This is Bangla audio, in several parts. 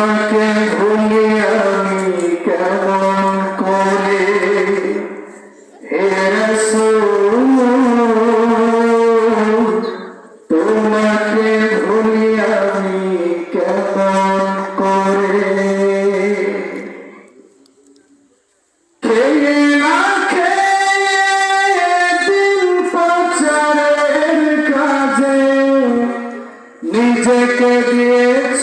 তোমাকে ভুলি আমি কেমন করে? তোমাকে ভুলি আমি কেমন করে? খেয়ে না খেয়ে দিন প্রচারের কাজে, নিজেকে দিয়েছ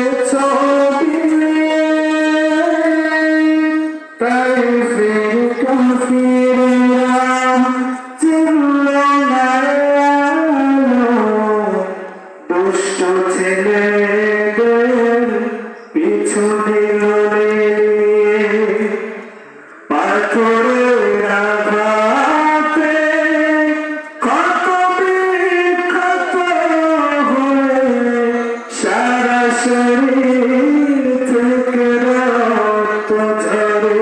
শরীর থেকে রক্ত ঝরে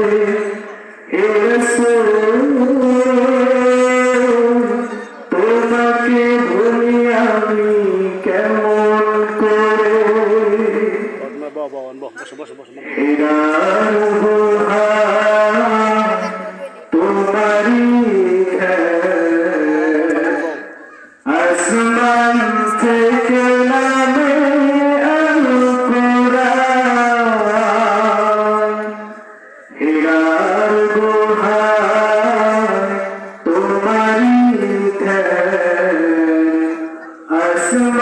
হে তোমাকে ভুলি আমি কেমন করে তোমারি আসমান থেকে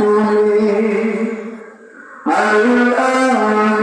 তুমি আল্লাহ।